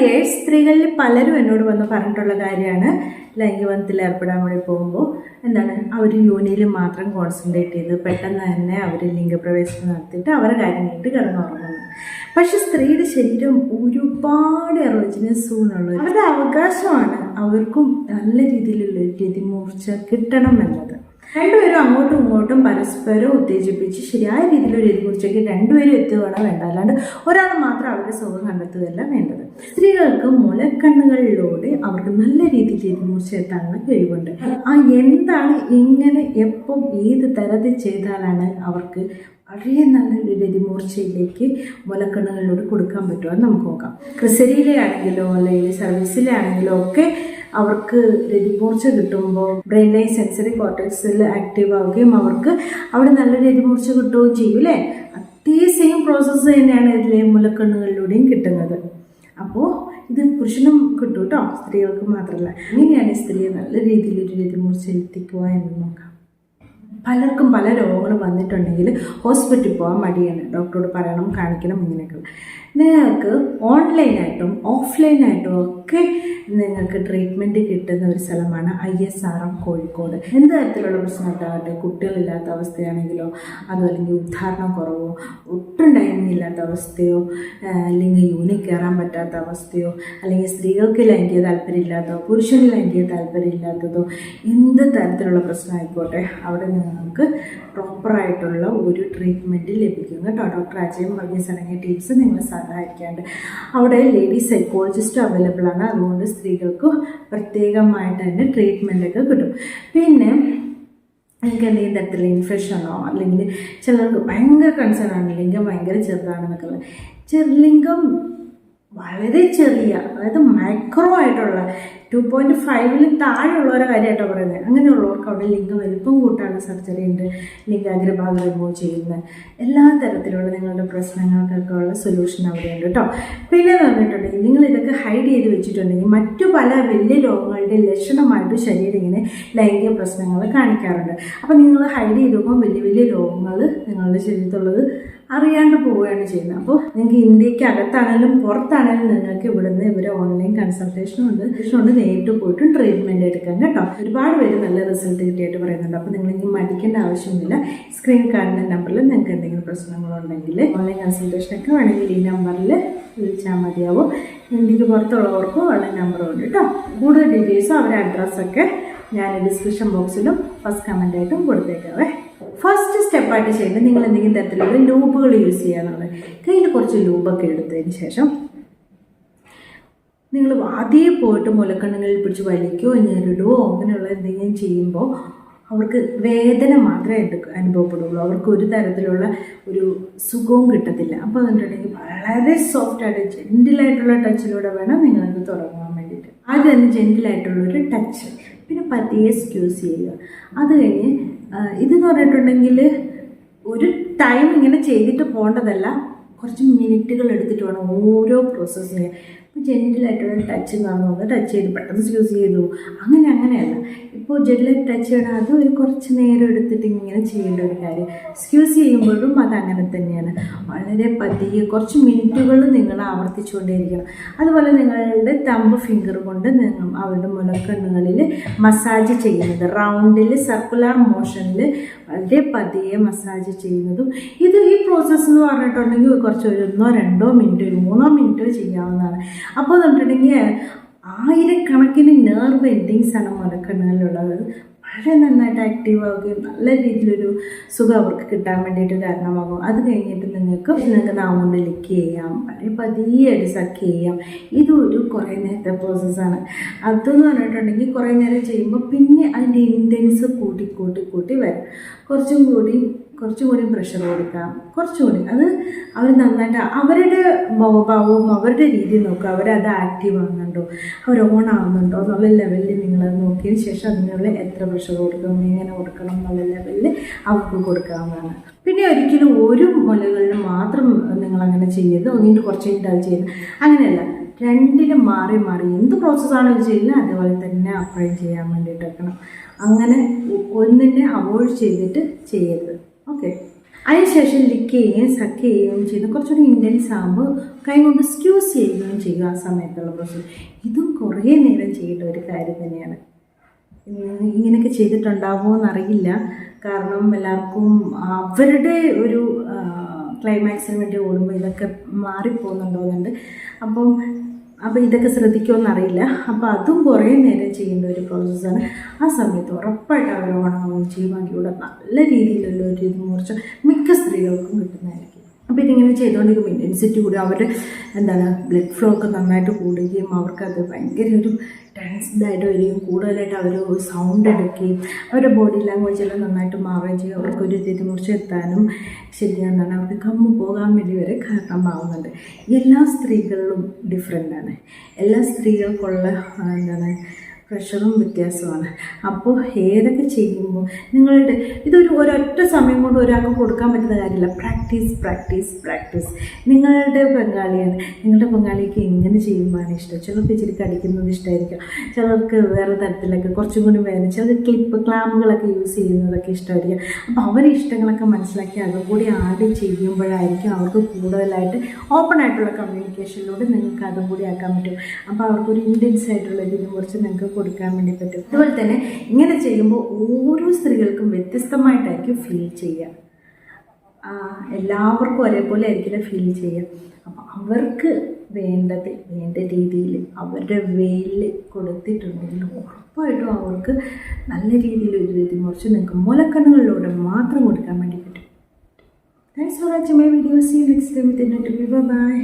Dears സ്ത്രീകളിൽ പലരും എന്നോട് വന്ന് പറഞ്ഞിട്ടുള്ള കാര്യമാണ്. ലൈംഗികബന്ധത്തിൽ ഏർപ്പെടാൻ കൂടി പോകുമ്പോൾ എന്താണ്? അവർ യോനിയിൽ മാത്രം കോൺസെൻട്രേറ്റ് ചെയ്ത് പെട്ടെന്ന് തന്നെ അവർ ലിംഗപ്രവേശനം നടത്തിയിട്ട് അവരെ കാര്യം കഴിഞ്ഞിട്ട് കിടന്നുറങ്ങുന്നു. പക്ഷെ സ്ത്രീയുടെ ശരീരം ഒരുപാട് എറോജിനസ് സൂണുള്ളത് അവരുടെ അവകാശമാണ്. അവർക്കും നല്ല രീതിയിലുള്ള രതിമൂർച്ച കിട്ടണം എന്നത്. രണ്ടുപേരും അങ്ങോട്ടും ഇങ്ങോട്ടും പരസ്പരം ഉത്തേജിപ്പിച്ച് ശരിയായ രീതിയിൽ ഒരു രതിമൂർച്ചയ്ക്ക് രണ്ടുപേരും എത്തുകയാണ് വേണ്ട അല്ലാണ്ട് ഒരാൾ മാത്രം അവരുടെ സുഖം കണ്ടെത്തുകയല്ല വേണ്ടത്. സ്ത്രീകൾക്ക് മുലക്കണ്ണുകളിലൂടെ അവർക്ക് നല്ല രീതിയിൽ രതിമൂർച്ച എത്താനുള്ള കഴിവുണ്ട്. ആ എന്താണ് എങ്ങനെ എപ്പം ഏത് തരത്തിൽ ചെയ്താലാണ് അവർക്ക് വളരെ നല്ലൊരു രതിമൂർച്ചയിലേക്ക് മുലക്കണ്ണുകളിലൂടെ കൊടുക്കാൻ പറ്റുമോ എന്ന് നമുക്ക് നോക്കാം. ക്രിസരിയിലെ ആണെങ്കിലോ അല്ലെങ്കിൽ സർവീസിലെ ആണെങ്കിലോ ഒക്കെ അവർക്ക് രതിമൂർച്ച കിട്ടുമ്പോൾ ബ്രെയിനിലെ സെൻസറി കോർട്ടക്സിൽ ആക്റ്റീവ് ആവുകയും അവർക്ക് അവിടെ നല്ല രതിമൂർച്ച കിട്ടുകയും ചെയ്യും അല്ലേ അതേ സെയിം പ്രോസസ്സ് തന്നെയാണ് ഇതിലെ മുലക്കണ്ണുകളിലൂടെയും കിട്ടുന്നത്. അപ്പോൾ ഇത് പുരുഷനും കിട്ടും കേട്ടോ സ്ത്രീകൾക്ക് മാത്രമല്ല ഇങ്ങനെയാണ് സ്ത്രീയെ നല്ല രീതിയിൽ ഒരു രതിമൂർച്ച എത്തിക്കുക എന്ന് നോക്കാം പലർക്കും പല രോഗങ്ങൾ വന്നിട്ടുണ്ടെങ്കിൽ ഹോസ്പിറ്റലിൽ പോകാൻ മടിയാണ്. ഡോക്ടറോട് പറയണം കാണിക്കണം ഇങ്ങനെയൊക്കെ. നിങ്ങൾക്ക് ഓൺലൈനായിട്ടും ഓഫ്ലൈനായിട്ടും ഒക്കെ നിങ്ങൾക്ക് ട്രീറ്റ്മെന്റ് കിട്ടുന്ന ഒരു സ്ഥലമാണ് I S R M Kozhikode. എന്ത് തരത്തിലുള്ള പ്രശ്നമായിട്ടാകട്ടെ കുട്ടികളില്ലാത്ത അവസ്ഥയാണെങ്കിലോ അതോ അല്ലെങ്കിൽ ഉദ്ധാരണം കുറവോ ഒട്ടും ടൈമിംഗ് ഇല്ലാത്ത അവസ്ഥയോ അല്ലെങ്കിൽ യൂണി കയറാൻ പറ്റാത്ത അവസ്ഥയോ അല്ലെങ്കിൽ സ്ത്രീകൾക്ക് ലൈംഗിക താല്പര്യമില്ലാത്തതോ പുരുഷന് ലൈംഗിക താല്പര്യമില്ലാത്തതോ എന്ത് തരത്തിലുള്ള പ്രശ്നമായിക്കോട്ടെ അവിടെ നിങ്ങൾക്ക് പ്രോപ്പറായിട്ടുള്ള ഒരു ട്രീറ്റ്മെന്റ് ലഭിക്കും കേട്ടോ. ഡോക്ടർ അജയം വർഗീസ് അടങ്ങിയ ടീംസ് നിങ്ങളെ സഹായിക്കാണ്ട്. അവിടെ ലേഡി സൈക്കോളജിസ്റ്റ് അവൈലബിൾ ആണ്. അതുകൊണ്ട് സ്ത്രീകൾക്ക് പ്രത്യേകമായിട്ട് തന്നെ ട്രീറ്റ്മെന്റൊക്കെ കിട്ടും. പിന്നെ എനിക്ക് എന്തെങ്കിലും തരത്തിലുള്ള ഇൻഫെക്ഷനോ അല്ലെങ്കിൽ ചിലർക്ക് ഭയങ്കര കൺസേൺ ആണ്. ലിംഗം ഭയങ്കര ചെറുതാണെന്നൊക്കെ ഉള്ളത്. ചെറുലിംഗം വളരെ ചെറിയ അതായത് മൈക്രോ ആയിട്ടുള്ള ടു പോയിന്റ് ഫൈവിന് താഴെയുള്ളവരെ കാര്യമായിട്ടോ പറയുന്നത് അങ്ങനെയുള്ളവർക്ക് അവിടെ ലിംഗ വലിപ്പം കൂട്ടാണ് സർജറി ഉണ്ട് ലിംഗാഗ്രഭാഗം റിമൂവ് ചെയ്യുന്നത് എല്ലാ തരത്തിലുള്ള നിങ്ങളുടെ പ്രശ്നങ്ങൾക്കൊക്കെ ഉള്ള സൊല്യൂഷൻ അവിടെയുണ്ട് കേട്ടോ പിന്നെ പറഞ്ഞിട്ടുണ്ടെങ്കിൽ നിങ്ങൾ ഇതൊക്കെ ഹൈഡ് ചെയ്ത് വെച്ചിട്ടുണ്ടെങ്കിൽ മറ്റു പല വലിയ രോഗങ്ങളുടെ ലക്ഷണമായിട്ട് ശരീരം ഇങ്ങനെ ലൈംഗിക പ്രശ്നങ്ങൾ കാണിക്കാറുണ്ട്. അപ്പം നിങ്ങൾ ഹൈഡ് ചെയ്ത് വലിയ വലിയ രോഗങ്ങൾ നിങ്ങളുടെ ശരീരത്തിലുള്ളത് അറിയാണ്ട് പോവുകയാണ് ചെയ്യുന്നത്. അപ്പോൾ നിങ്ങൾക്ക് ഇന്ത്യയ്ക്ക് അകത്താണെങ്കിലും പുറത്താണെങ്കിലും നിങ്ങൾക്ക് ഇവിടുന്ന് ഇവരെ ഓൺലൈൻ കൺസൾട്ടേഷനും ഉണ്ട്. ഉണ്ട്. നേരിട്ട് പോയിട്ടും ട്രീറ്റ്മെന്റ് എടുക്കാം കേട്ടോ. ഒരുപാട് പേര് നല്ല റിസൾട്ട് കിട്ടിയായിട്ട് പറയുന്നുണ്ട്. അപ്പോൾ നിങ്ങൾ ഇനി മടിക്കേണ്ട ആവശ്യമില്ല സ്ക്രീൻ കാണുന്ന നമ്പറിൽ നിങ്ങൾക്ക് എന്തെങ്കിലും പ്രശ്നങ്ങളുണ്ടെങ്കിൽ ഓൺലൈൻ കൺസൾട്ടേഷനൊക്കെ വേണമെങ്കിൽ ഈ നമ്പറിൽ വിളിച്ചാൽ മതിയാവും. ഇന്ത്യയ്ക്ക് പുറത്തുള്ളവർക്കും ഓൺലൈൻ നമ്പറും ഉണ്ട് കേട്ടോ. കൂടുതൽ ഡീറ്റെയിൽസും അവരുടെ അഡ്രസ്സൊക്കെ ഞാൻ ഡിസ്ക്രിപ്ഷൻ ബോക്സിലും ഫസ്റ്റ് കമന്റായിട്ടും കൊടുത്തേക്കാവേ. ഫസ്റ്റ് സ്റ്റെപ്പായിട്ട് ചെയ്യുമ്പോൾ നിങ്ങൾ എന്തെങ്കിലും തരത്തിലുള്ള ലൂപ്പുകൾ യൂസ് ചെയ്യാന്നുള്ളത് കയ്യിൽ കുറച്ച് ലൂബൊക്കെ എടുത്തതിന് ശേഷം നിങ്ങൾ ആദ്യം പോയിട്ട് മുലക്കണ്ണുകളിൽ പിടിച്ച് വലിക്കുകയോ ഞെരിടുകയോ അങ്ങനെയുള്ള എന്തെങ്കിലും ചെയ്യുമ്പോൾ അവർക്ക് വേദന മാത്രമേ അനുഭവപ്പെടുകയുള്ളൂ അവർക്ക് ഒരു തരത്തിലുള്ള ഒരു സുഖവും കിട്ടത്തില്ല. അപ്പോൾ അതുകൊണ്ടുണ്ടെങ്കിൽ വളരെ സോഫ്റ്റ് ആയിട്ട് ജെന്റിലായിട്ടുള്ള ടച്ചിലൂടെ വേണം നിങ്ങൾക്ക് തുടങ്ങാൻ വേണ്ടിയിട്ട്. ആദ്യം തന്നെ ജെന്റിലായിട്ടുള്ളൊരു ടച്ച് പിന്നെ പതിയെ സ്ക്യൂസ് ചെയ്യുക. അത് കഴിഞ്ഞ് ഇതെന്ന് പറഞ്ഞിട്ടുണ്ടെങ്കിൽ ഒരു ടൈം ഇങ്ങനെ ചെയ്തിട്ട് പോകേണ്ടതല്ല. കുറച്ച് മിനിറ്റുകൾ എടുത്തിട്ട് വേണം ഓരോ പ്രോസസ്സ് ജെന്റിലായിട്ടുള്ള ടച്ച് കാണുന്നു ടച്ച് ചെയ്ത്. പെട്ടെന്ന് യൂസ് ചെയ്തു. അങ്ങനെ അങ്ങനെയല്ല. ഇപ്പോൾ ജെന്റിലായിട്ട് ടച്ച് ചെയ്യണം. അത് ഒരു കുറച്ച് നേരം എടുത്തിട്ട് ഇങ്ങനെ ചെയ്യേണ്ട ഒരു കാര്യം. സ്ക്യൂസ് ചെയ്യുമ്പോഴും അത് അങ്ങനെ തന്നെയാണ്. വളരെ പതിയെ കുറച്ച് മിനിറ്റുകൾ നിങ്ങൾ ആവർത്തിച്ചുകൊണ്ടേയിരിക്കണം. അതുപോലെ നിങ്ങളുടെ തമ്പ് ഫിംഗർ കൊണ്ട് നിങ്ങൾ അവരുടെ മുലക്കണ്ണുകളിൽ മസാജ് ചെയ്യുന്നത്. റൗണ്ടിൽ സർക്കുലർ മോഷനിൽ വളരെ പതിയെ മസാജ് ചെയ്യുന്നതും ഇത് ഈ പ്രോസസ്സ് എന്ന് പറഞ്ഞിട്ടുണ്ടെങ്കിൽ കുറച്ച് ഒരു ഒന്നോ രണ്ടോ മിനിറ്റോ മൂന്നോ മിനിറ്റോ ചെയ്യാവുന്നതാണ്. അപ്പോൾ എന്നിട്ടുണ്ടെങ്കിൽ ആയിരക്കണക്കിന് നെർവ് എൻഡിങ്സ് ആണ് മുലക്കണ്ണുകളിലുള്ളത് വളരെ നന്നായിട്ട് ആക്റ്റീവ് ആവുകയും നല്ല രീതിയിലൊരു സുഖം അവർക്ക് കിട്ടാൻ വേണ്ടിയിട്ട് കാരണമാകും. അത് കഴിഞ്ഞിട്ട് നിങ്ങൾക്ക് നിങ്ങൾക്ക് നാം കൊണ്ട് ലിക്ക് ചെയ്യാം. വളരെ പതിയായിട്ട് സക്ക് ചെയ്യാം. ഇതൊരു കുറേ നേരത്തെ പ്രോസസ്സാണ് അതെന്ന് പറഞ്ഞിട്ടുണ്ടെങ്കിൽ കുറേ നേരം ചെയ്യുമ്പോൾ പിന്നെ അതിന്റെ ഇന്റൻസ് കൂട്ടി കൂട്ടി കൂട്ടി വരും. കുറച്ചും കൂടി കുറച്ചും കൂടി പ്രഷർ കൊടുക്കാം. കുറച്ചുകൂടി. അത് അവർ നന്നായിട്ട് അവരുടെ മുഖഭാവവും അവരുടെ രീതി നോക്കുക. അവരത് ആക്റ്റീവ് ആകുന്നുണ്ടോ അവർ ഓൺ ആവുന്നുണ്ടോ? എന്നുള്ള ലെവലിൽ നിങ്ങളത് നോക്കിയതിന് ശേഷം അതിനുള്ള എത്ര പ്രഷർ കൊടുക്കണം? എങ്ങനെ കൊടുക്കണം? എന്നുള്ള ലെവലിൽ അവർക്ക് കൊടുക്കാവുന്നതാണ്. പിന്നെ ഒരിക്കലും ഒരു മുലകളിൽ മാത്രം നിങ്ങൾ അങ്ങനെ ചെയ്യരുത്. ഒന്നിന്റെ കുറച്ച് കഴിഞ്ഞിട്ട് അത് ചെയ്യുന്നത് അങ്ങനെയല്ല. രണ്ടിലും മാറി മാറി എന്ത് പ്രോസസ്സാണ് ചെയ്യുന്നത് അതേപോലെ തന്നെ അപ്ലൈ ചെയ്യാൻ വേണ്ടിയിട്ട് വെക്കണം. അങ്ങനെ ഒന്നിനെ അവോയ്ഡ് ചെയ്തിട്ട് ചെയ്യരുത്. ഓക്കെ. അതിനുശേഷം ലിക്ക് ചെയ്യുകയും സക്ക് ചെയ്യുകയും ചെയ്യുന്ന. കുറച്ചുകൂടി ഇന്റൻസ് ആകുമ്പോൾ കൈ കൊണ്ട് സ്ക്യൂസ് ചെയ്യുകയും ചെയ്യുക ആ സമയത്തുള്ള പ്രശ്നം ഇതും കുറേ നേരം ചെയ്യേണ്ട ഒരു കാര്യം തന്നെയാണ്. ഇങ്ങനെയൊക്കെ ചെയ്തിട്ടുണ്ടാവുമോ എന്നറിയില്ല കാരണം എല്ലാവർക്കും അവരുടെ ഒരു ക്ലൈമാക്സിന് വേണ്ടി ഓടുമ്പോൾ ഇതൊക്കെ മാറിപ്പോകുന്നുണ്ടോ എന്നുണ്ട് അപ്പം അപ്പോൾ ഇതൊക്കെ ശ്രദ്ധിക്കുമെന്നറിയില്ല അപ്പോൾ അതും കുറേ നേരം ചെയ്യേണ്ട ഒരു പ്രോസസ്സാണ് ആ സമയത്ത് ഉറപ്പായിട്ട് അവർ ഓണമാവുകയും ചെയ്യും അതിലൂടെ നല്ല രീതിയിലുള്ള ഒരു ഇത് മൂർച്ച മിക്ക സ്ത്രീകൾക്കും കിട്ടുന്നതായിരിക്കും. അപ്പോൾ ഇതിങ്ങനെ ചെയ്തുകൊണ്ടിരിക്കുമ്പോൾ ഇന്റൻസിറ്റി കൂടി അവരുടെ എന്താണ് ബ്ലഡ് ഫ്ലോ ഒക്കെ നന്നായിട്ട് കൂടുകയും അവർക്കത് ഭയങ്കര ഒരു ടെൻസ്ഡ് ആയിട്ട് വരികയും കൂടുതലായിട്ട് അവർ സൗണ്ട് എടുക്കുകയും അവരുടെ ബോഡി ലാംഗ്വേജ് എല്ലാം നന്നായിട്ട് മാറുകയും ചെയ്യും. അവർക്കൊരു തിരിമുറിച്ച് എത്താനും ശരിയാണെന്നാണ് അവർക്ക് കമ്മു പോകാൻ വേണ്ടി വരെ കാരണമാവുന്നുണ്ട്. എല്ലാ സ്ത്രീകളിലും ആണ്. എല്ലാ സ്ത്രീകൾക്കുള്ള എന്താണ് പ്രഷറും വ്യത്യാസമാണ്. അപ്പോൾ ഏതൊക്കെ ചെയ്യുമ്പോൾ നിങ്ങളുടെ ഇതൊരു ഒരൊറ്റ സമയം കൊണ്ട് ഒരാൾക്ക് കൊടുക്കാൻ പറ്റുന്ന കാര്യമില്ല. Practice practice practice. നിങ്ങളുടെ ബംഗാളിയാണ് നിങ്ങളുടെ ബംഗാളിക്ക് എങ്ങനെ ചെയ്യുമ്പോഴാണ് ഇഷ്ടം? ചിലർക്ക് ഇച്ചിരി കടിക്കുന്നത് ഇഷ്ടമായിരിക്കും ചിലർക്ക് വേറെ തരത്തിലൊക്കെ കുറച്ചും കൂടി വേദന. ചിലർക്ക് ക്ലിപ്പ് ക്ലാമ്പുകളൊക്കെ യൂസ് ചെയ്യുന്നതൊക്കെ ഇഷ്ടമായിരിക്കും അപ്പോൾ അവരെ ഇഷ്ടങ്ങളൊക്കെ മനസ്സിലാക്കി അതും കൂടി ആഡ് ചെയ്യുമ്പോഴായിരിക്കും അവർക്ക് കൂടുതലായിട്ട് ഓപ്പൺ ആയിട്ടുള്ള കമ്മ്യൂണിക്കേഷനിലൂടെ നിങ്ങൾക്ക് അതും കൂടി ആക്കാൻ പറ്റും. അപ്പോൾ അവർക്കൊരു ഇന്റൻസ് ആയിട്ടുള്ള ഇതിനെ കുറിച്ച് നിങ്ങൾക്ക് കൊടുക്കാൻ വേണ്ടി പറ്റും. അതുപോലെ തന്നെ ഇങ്ങനെ ചെയ്യുമ്പോൾ ഓരോ സ്ത്രീകൾക്കും വ്യത്യസ്തമായിട്ടായിരിക്കും ഫീൽ ചെയ്യുക. എല്ലാവർക്കും ഒരേപോലെ ആയിരിക്കില്ല ഫീൽ ചെയ്യുക. അപ്പോൾ അവർക്ക് വേണ്ടത് വേണ്ട രീതിയിൽ അവരുടെ വേയിൽ കൊടുത്തിട്ടുണ്ടെങ്കിൽ ഉറപ്പായിട്ടും അവർക്ക് നല്ല രീതിയിൽ ഒരു രീതി മുറിച്ച് നിങ്ങൾക്ക് മുലക്കണ്ണുകളിലൂടെ മാത്രം കൊടുക്കാൻ വേണ്ടി പറ്റും. Thanks for watching my video see next time with bye